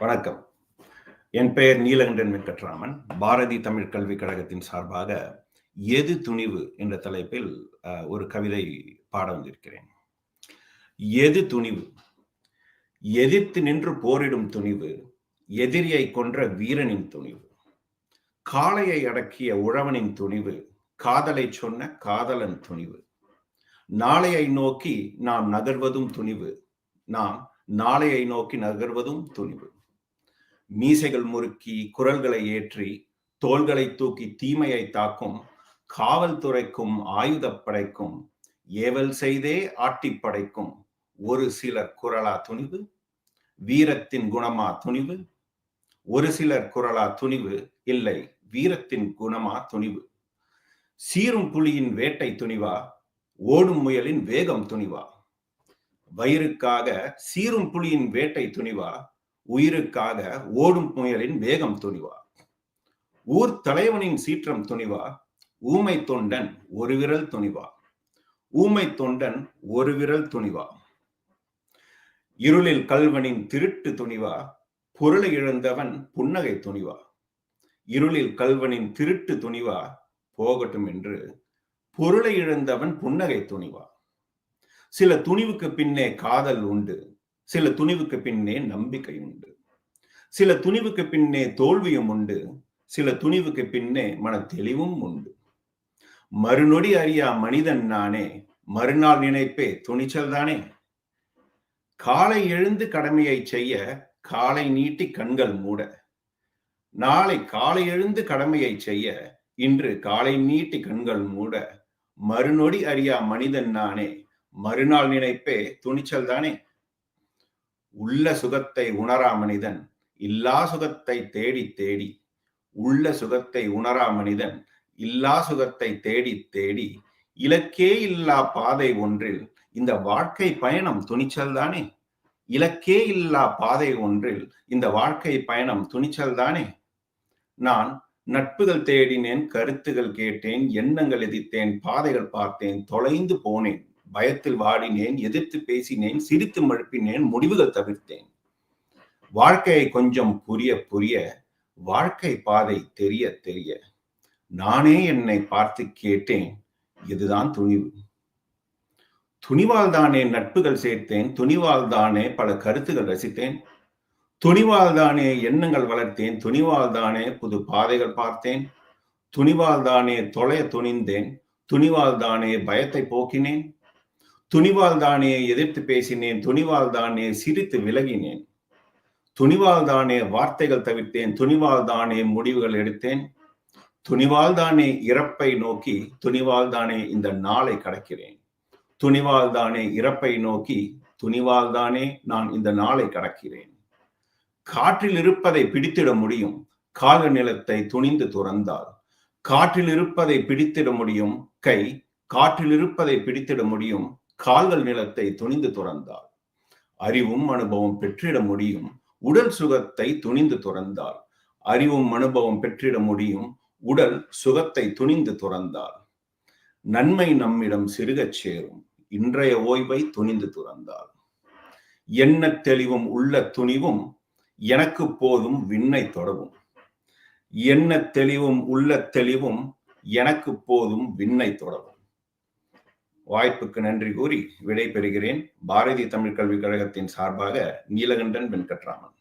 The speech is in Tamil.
வணக்கம். என் பெயர் நீலகண்டன் வெங்கட்ராமன். பாரதி தமிழ் கல்விக் கழகத்தின் சார்பாக எது துணிவு என்ற தலைப்பில் ஒரு கவிதை பாட வந்திருக்கிறேன். எது துணிவு? எதிர்த்து நின்று போரிடும் துணிவு எதிரியை கொன்ற வீரனின் துணிவு காளையை அடக்கிய உழவனின் துணிவு காதலை சொன்ன காதலன் துணிவு நாளையை நோக்கி நாம் நகர்வதும் துணிவு நாம் நாளையை நோக்கி நகர்வதும் துணிவு. மீசைகள் முறுக்கி குரல்களை ஏற்றி தோள்களை தூக்கி தீமையை தாக்கும் காவல்துறைக்கும் ஆயுதப்படைக்கும் ஏவல் செய்தே ஆட்டி படைக்கும் ஒரு சிலர் குரலா துணிவு வீரத்தின் குணமா துணிவு ஒரு சிலர் குரலா துணிவு இல்லை வீரத்தின் குணமா துணிவு. சீரும் புலியின் வேட்டை துணிவா ஓடும் முயலின் வேகம் துணிவா. வயிறுக்காக சீரும் புலியின் வேட்டை துணிவா உயிருக்காக ஓடும் முயலின் வேகம் துணிவா? ஊர் தலைவனின் சீற்றம் துணிவா? ஊமை தொண்டன் ஒரு விரல் துணிவா? ஊமை தொண்டன் ஒரு விரல் துணிவா? இருளில் கல்வனின் திருட்டு துணிவா? பொருளை இழந்தவன் புன்னகை துணிவா? இருளில் கல்வனின் திருட்டு துணிவா? போகட்டும் என்று பொருளை இழந்தவன் புன்னகை துணிவா? சில துணிவுக்கு பின்னே காதல் உண்டு. சில துணிவுக்கு பின்னே நம்பிக்கை உண்டு. சில துணிவுக்கு பின்னே தோல்வியும் உண்டு. சில துணிவுக்கு பின்னே மன தெளிவும் உண்டு. மறுநொடி அறியா மனிதன் நானே மறுநாள் நினைப்பே துணிச்சல் தானே? காலை எழுந்து கடமையை செய்ய காலை நீட்டி கண்கள் மூட. நாளை காலை எழுந்து கடமையை செய்ய இன்று காலை நீட்டி கண்கள் மூட. மறுநொடி அறியா மனிதன் நானே மறுநாள் நினைப்பே துணிச்சல் தானே? உள்ள சுகத்தை உணரா மனிதன் இல்லா சுகத்தை தேடி தேடி உள்ள சுகத்தை உணரா மனிதன் இல்லா சுகத்தை தேடி தேடி இலக்கே இல்லா பாதை ஒன்றில் இந்த வாழ்க்கை பயணம் துணிச்சல் தானே? இலக்கே இல்லா பாதை ஒன்றில் இந்த வாழ்க்கை பயணம் துணிச்சல் தானே? நான் நட்புகள் தேடினேன் கருத்துகள் கேட்டேன் எண்ணங்கள் எதிர்த்தேன் பாதைகள் பார்த்தேன் தொலைந்து போனேன். பயத்தில் வாடினேன் எதிர்த்து பேசினேன் சிரித்து மழுப்பினேன் முடிவுகள் தவிர்த்தேன். வாழ்க்கையை கொஞ்சம் புரிய புரிய வாழ்க்கை பாதை தெரிய தெரிய நானே என்னை பார்த்து கேட்டேன் இதுதான் துணிவு. துணிவால் தானே நட்புகள் சேர்த்தேன் துணிவால் தானே பல கருத்துகள் ரசித்தேன். துணிவால் தானே எண்ணங்கள் வளர்த்தேன் துணிவால் தானே புது பாதைகள் பார்த்தேன். துணிவால் தானே தொலைய துணிந்தேன் துணிவால் தானே பயத்தை போக்கினேன். துணிவால் தானே எதிர்த்து பேசினேன் துணிவால் தானே சிரித்து விலகினேன். துணிவால் தானே வார்த்தைகள் தவிர்த்தேன் துணிவால் தானே முடிவுகள் எடுத்தேன். துணிவால் தானே இறப்பை நோக்கி துணிவால் தானே இந்த நாளை கடக்கிறேன். துணிவால் தானே இறப்பை நோக்கி துணிவால் தானே நான் இந்த நாளை கடக்கிறேன். காற்றில் இருப்பதை பிடித்திட முடியும் கால நிலத்தை துணிந்து துறந்தால். காற்றில் இருப்பதை பிடித்திட முடியும் கை காற்றில் இருப்பதை பிடித்திட முடியும் கால்கள் நிலத்தை துணிந்து துறந்தால் அறிவும் அனுபவம் பெற்றிட முடியும். உடல் சுகத்தை துணிந்து துறந்தால் அறிவும் அனுபவம் பெற்றிட முடியும். உடல் சுகத்தை துணிந்து துறந்தாள். நன்மை நம்மிடம் சிறுகச் சேரும். இன்றைய ஓய்வை துணிந்து துறந்தாள். எண்ண தெளிவும் உள்ள துணிவும் எனக்கு போதும் விண்ணை தொடவும். எண்ண தெளிவும் உள்ள தெளிவும் எனக்கு போதும் விண்ணை தொடவும். வாய்ப்புக்கு நன்றி கூறி விடை பெறுகிறேன் பாரதிய தமிழ் கல்விக் கழகத்தின் சார்பாக நீலகண்டன் வெங்கட்ராமன்.